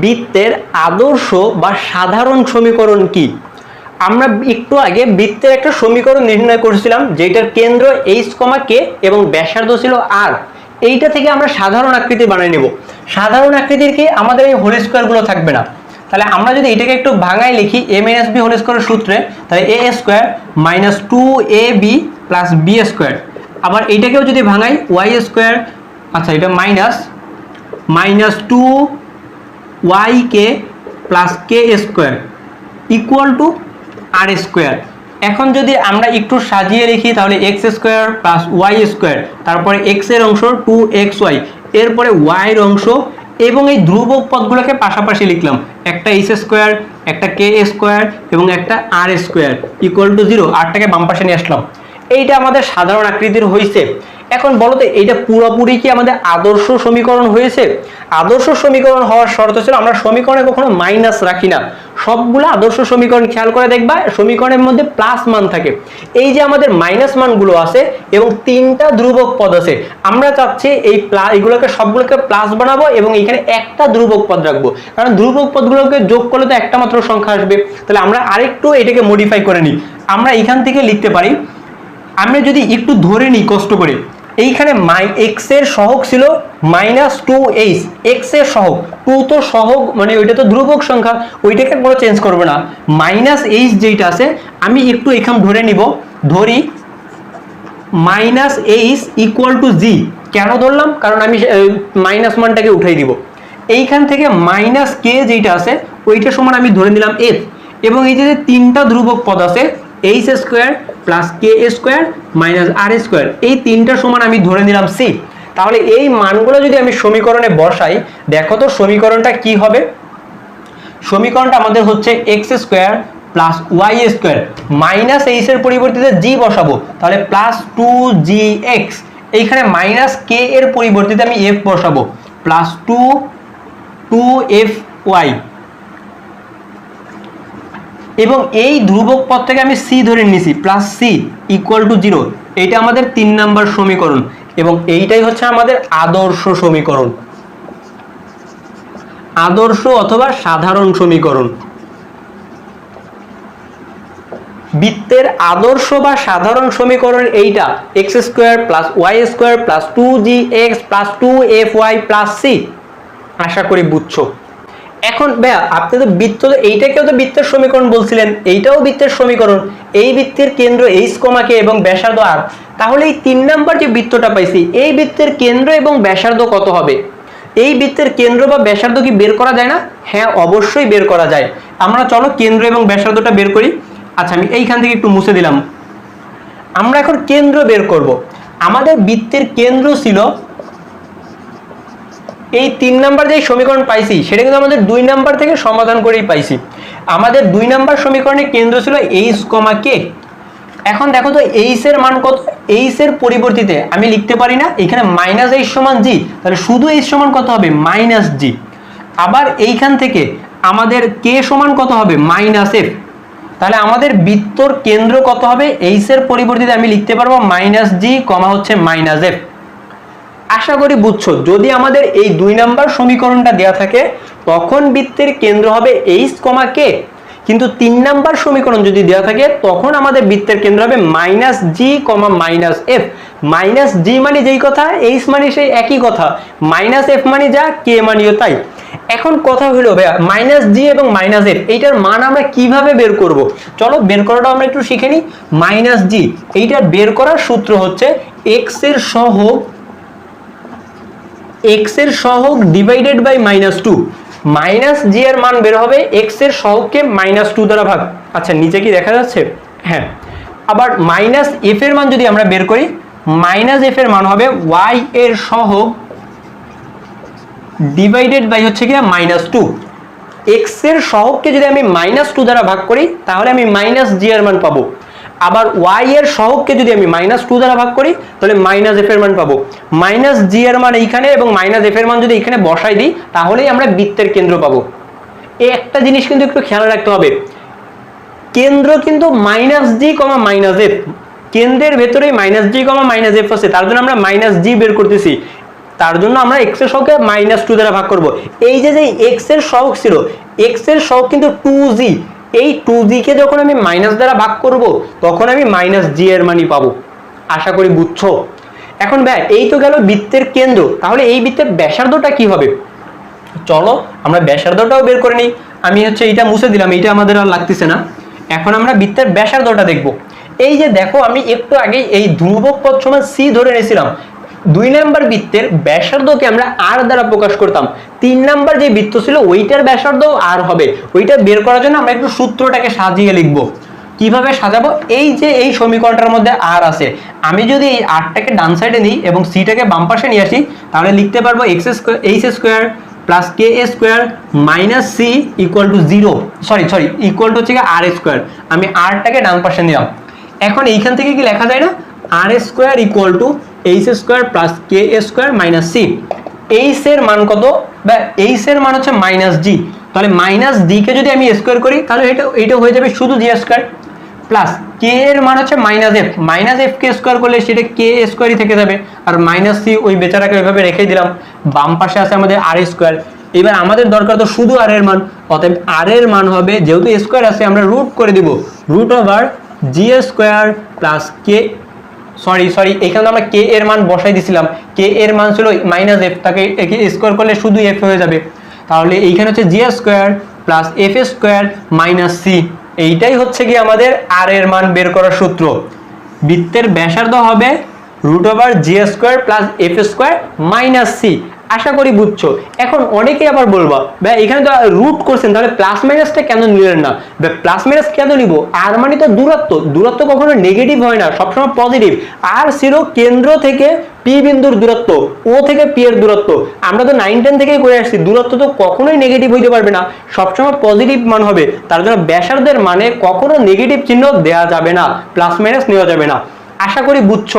বৃত্তের আদর্শ বা সাধারণ সমীকরণ কি? আমরা একটু আগে বৃত্তের একটা সমীকরণ নির্ণয় করেছিলাম, যেটার কেন্দ্র এইচ কমা কে এবং ব্যাসার্ধ ছিল আর এইটা থেকে আমরা সাধারণ আকৃতি বানিয়ে নেব। সাধারণ আকৃতির কি? আমাদের এই হোল স্কোয়ারগুলো থাকবে না। তাহলে আমরা যদি এটাকে একটু ভাঙায় লিখি এ মাইনাস বি হোল স্কোয়ারের সূত্রে, তাহলে A square minus two A B plus B square আবার এইটাকেও যদি ভাঙাই ওয়াই স্কোয়ার আচ্ছা এটা minus minus two Y K plus K square equal to R square এখন যদি আমরা একটু সাজিয়ে লিখি, তাহলে X square plus Y square তারপরে এক্সের অংশ টু এক্স ওয়াই এরপরে ওয়াই এর অংশ এবং এই ধ্রুবক পদগুলোকে পাশাপাশি লিখলাম। একটা এইচ স্কোয়ার একটা কে স্কোয়ার এবং একটা R square equal to zero আরটাকে বাম পাশে নিয়ে আসলাম। এইটা আমাদের সাধারণ আকৃতির হয়েছে এখন বলো তো, এইটা পুরোপুরি কি আমাদের আদর্শ সমীকরণ হয়েছে? আদর্শ সমীকরণ হওয়ার শর্ত ছিল, আমরা সমীকরণে কখনো মাইনাস রাখি না। সবগুলো আদর্শ সমীকরণ খেয়াল করে দেখবা, সমীকরণের মধ্যে প্লাস মান থাকে। এই যে আমাদের মাইনাস মানগুলো আছে এবং তিনটা ধ্রুবক পদ আছে, আমরা চাচ্ছি এই প্লাস এগুলোকে সবগুলোকে প্লাস বানাবো এবং এখানে একটা ধ্রুবক পদ রাখব। কারণ ধ্রুবক পদগুলোকে যোগ করলে তো একটা মাত্র সংখ্যা আসবে। তাহলে আমরা আরেকটু এটাকে মডিফাই করে নিই। আমরা এখান থেকে লিখতে পারি আমরা যদি একটু ধরে নিই কষ্ট করে, এইখানে মাই এক্সের ছিল মাইনাস টু এইচ এক্সের টু তো সহগ মানে ওইটা তো ধ্রুবক সংখ্যা, ওইটাকে কোনো চেঞ্জ করবে না। মাইনাস এইচ যেটা আছে, আমি একটু এখান ধরে নিব, ধরি minus H equal to G কেন ধরলাম? কারণ আমি মাইনাস মানটাকে উঠাই দিব। এইখান থেকে মাইনাস কে যেইটা আছে, ওইটা সমান আমি ধরে নিলাম এফ এবং এই যে তিনটা ধ্রুবক পদ আছে H square plus K square minus R square এই তিনটা সমান আমি ধরে নিলাম সি তাহলে এই মানগুলো যদি আমি সমীকরণে বসাই, দেখো তো সমীকরণটা কি হবে? সমীকরণটা আমাদের হচ্ছে X square plus Y square minus H এর পরিবর্তিতে জি বসাবো। তাহলে প্লাস টু জি এক্স এইখানে মাইনাস কে এর পরিবর্তিতে আমি এফ বসাবো। Plus two two F Y এবং এই ধ্রুবক পদ থেকে আমি সি ধরে নিছি plus C equal to zero এইটা আমাদের তিন নাম্বার সমীকরণ এবং এইটাই হচ্ছে আমাদের আদর্শ সমীকরণ। আদর্শ অথবা সাধারণ সমীকরণ। বৃত্তের আদর্শ বা সাধারণ সমীকরণ এইটা X square plus Y square plus two G X plus two F Y plus C আশা করি বুঝছ। এখন ভাইয়া, আপনি তো বৃত্ত তো এইটাকেও তো বৃত্তের সমীকরণ বলছিলেন, এইটাও বৃত্তের সমীকরণ, এই বৃত্তের কেন্দ্র এইচ কমাকে এবং ব্যাসার্ধ আর তাহলে এই তিন নাম্বার যে বৃত্তটা পাইছি, এই বৃত্তের কেন্দ্র এবং ব্যাসার্ধ কত হবে? এই বৃত্তের কেন্দ্র বা ব্যাসার্ধ কি বের করা যায় না? হ্যাঁ অবশ্যই বের করা যায়। আমরা চলো কেন্দ্র এবং ব্যাসার্ধটা বের করি। আচ্ছা আমি এইখান থেকে একটু মুছে দিলাম। আমরা এখন কেন্দ্র বের করব। আমাদের বৃত্তের কেন্দ্র ছিল এই তিন নাম্বার যে সমীকরণ পাইছি, সেটা কিন্তু আমাদের দুই নাম্বার থেকে সমাধান করেই পাইছি। আমাদের দুই নাম্বার সমীকরণের কেন্দ্র ছিল এইচ কমা কে এখন দেখো তো এইচ এর মান কত? এইচ এর পরিবর্তিতে আমি লিখতে পারি না, এখানে মাইনাস এইচ সমান জি তাহলে শুধু এইচ সমান কত হবে? মাইনাস জি আবার এইখান থেকে আমাদের কে সমান কত হবে? মাইনাস এফ তাহলে আমাদের বৃত্তর কেন্দ্র কত হবে? এইচ এর পরিবর্তিতে আমি লিখতে পারব মাইনাস জি কমা হচ্ছে মাইনাস এফ আশা করি বুঝছ, যদি আমাদের এই দুই নাম্বার সমীকরণটা দেওয়া থাকে, তখন বৃত্তের কেন্দ্র হবে এইচ কমা কে? কিন্তু তিন নাম্বার সমীকরণ যদি দেওয়া থাকে, তখন আমাদের বৃত্তের কেন্দ্র হবে minus G comma minus F. Minus G মানে যেই কথা, এইচ মানে সেই একই কথা। মাইনাস এফ মানে যা, কে মানিও তাই। এখন কথা হলো, ভাইয়া, মাইনাস জি এবং মাইনাস এফ, এইটার মান আমরা কীভাবে বের করব? চলো, বের করাটা আমরা একটু শিখে নিই। মাইনাস জি, এইটার বের করার সূত্র হচ্ছে এক্সের সহগ এক্সের সহগ divided by minus two minus G এর মান বের হবে এক্সের সহগকে মাইনাস টু দ্বারা ভাগ। আচ্ছা নিচে কি দেখা যাচ্ছে? হ্যাঁ। আবার মাইনাস এফ এর মান যদি আমরা বের করি মাইনাস এফ এর মান হবে ওয়াই এর সহগ ডিভাইডেড বাই হচ্ছে কি মাইনাস টু এক্সের সহগকে যদি আমি মাইনাস টু দ্বারা ভাগ করি, তাহলে আমি মাইনাস জি এর মান পাবো। আবার ওয়াই এর সহগকে যদি আমি মাইনাস টু দ্বারা ভাগ করি, তাহলে মাইনাস এফ এর মান পাবো। মাইনাস জি এর মান এইখানে এবং মাইনাস এফ এর মান যদি এখানে বসাই দিই, তাহলেই আমরা বৃত্তের কেন্দ্র পাবো। এই একটা জিনিস কিন্তু একটু খেয়াল রাখতে হবে। কেন্দ্র কিন্তু minus G comma minus F কেন্দ্রের ভেতরেই minus G comma minus F আছে, তার জন্য আমরা মাইনাস জি বের করতেছি। তার জন্য আমরা এক্সের সহকে মাইনাস টু দ্বারা ভাগ করব। এই যে যে এক্সের সহগ ছিল এক্সের সহগ কিন্তু টু জি এই টু কে যখন আমি মাইনাস দ্বারা ভাগ করব, তখন আমি মাইনাস জি এর মানই পাবো। আশা করি বুঝছ? এখন ভাই, এই তো গেল বৃত্তের কেন্দ্র। তাহলে এই বৃত্তের ব্যাসার্ধটা কি হবে? চলো, আমরা ব্যাসার্ধটাও বের করে নিই। আমি হচ্ছে এইটা মুছে দিলাম, এইটা আমাদের আর লাগতেছে না। এখন আমরা বৃত্তের ব্যাসার্ধটা দেখব। এই যে দেখো, আমি একটু আগে এই ধ্রুবক পদ সমান সি ধরে নিয়েছিলাম। দুই নাম্বার বৃত্তের ব্যাসার্ধকে আমরা আর দ্বারা প্রকাশ করতাম। তিন নাম্বার যে বৃত্ত ছিল, ওইটার ব্যাসার্ধ আর হবে। ওইটা বের করার জন্য আমরা একটু সূত্রটাকে সাজিয়ে লিখব। কীভাবে সাজাবো? এই যে এই সমীকরণটার মধ্যে আর আছে। আমি যদি এই আরটাকে ডান সাইডে নিই এবং সিটাকে বাম পাশে নিয়ে আসি, তাহলে লিখতে পারব X square H square plus K A square minus C equal to zero sorry sorry equal to হচ্ছে আর স্কোয়ার আমি আরটাকে ডান পাশে নিলাম। এখন এইখান থেকে কি লেখা যায় না? R square equal to H square plus K square minus C H মান কত? বা এইচ মান হচ্ছে মাইনাস জি তাহলে মাইনাস ডি কে যদি আমি স্কোয়ার করি, তাহলে এটা এটা হয়ে যাবে শুধু জি স্কোয়ার প্লাস কে এর মান হচ্ছে মাইনাস এফ মাইনাস এফ কে স্কোয়ার করলে সেটা কে স্কোয়ারই থেকে যাবে। আর মাইনাস সি ওই বেচারাকে ওইভাবে রেখে দিলাম। বাম পাশে আছে আমাদের আর স্কোয়ার এবার আমাদের দরকার তো শুধু আর এর মান। অতএব আর এর মান হবে, যেহেতু স্কোয়ার আছে, আমরা রুট করে দিব। Root over G square plus K sorry sorry এখানে আমরা কে এর মান বসাই দিছিলাম। কে এর মান ছিল মাইনাস এফ তাকে একে স্কোয়ার করলে শুধু এফ হয়ে যাবে। তাহলে এইখানে হচ্ছে G square plus F square minus C এইটাই হচ্ছে কি আমাদের আর এর মান বের করার সূত্র। বৃত্তের ব্যাসার্ধ হবে root over G square plus F square minus C আশা করি বুঝছ। এখন অনেকেই আবার বলবা, ভাই, এখানে তো রুট করছেন, তাহলে প্লাস মাইনাসটা কেন নিলেন না? ভাই প্লাস মাইনাস কেন নিব? আর মানে তো দূরত্ব দূরত্ব কখনো নেগেটিভ হয় না, সবসময় পজিটিভ আর ছিল কেন্দ্র থেকে পি বিন্দুর দূরত্ব ও থেকে পি এর দূরত্ব। আমরা তো নাইন টেন থেকেই করে আসছি, দূরত্ব তো কখনোই নেগেটিভ হইতে পারবে না। সবসময় পজিটিভ মান হবে, তার জন্য ব্যাসার্ধের মানে কখনো নেগেটিভ চিহ্ন দেওয়া যাবে না প্লাস মাইনাস নেওয়া যাবে না। আশা করি বুঝছ।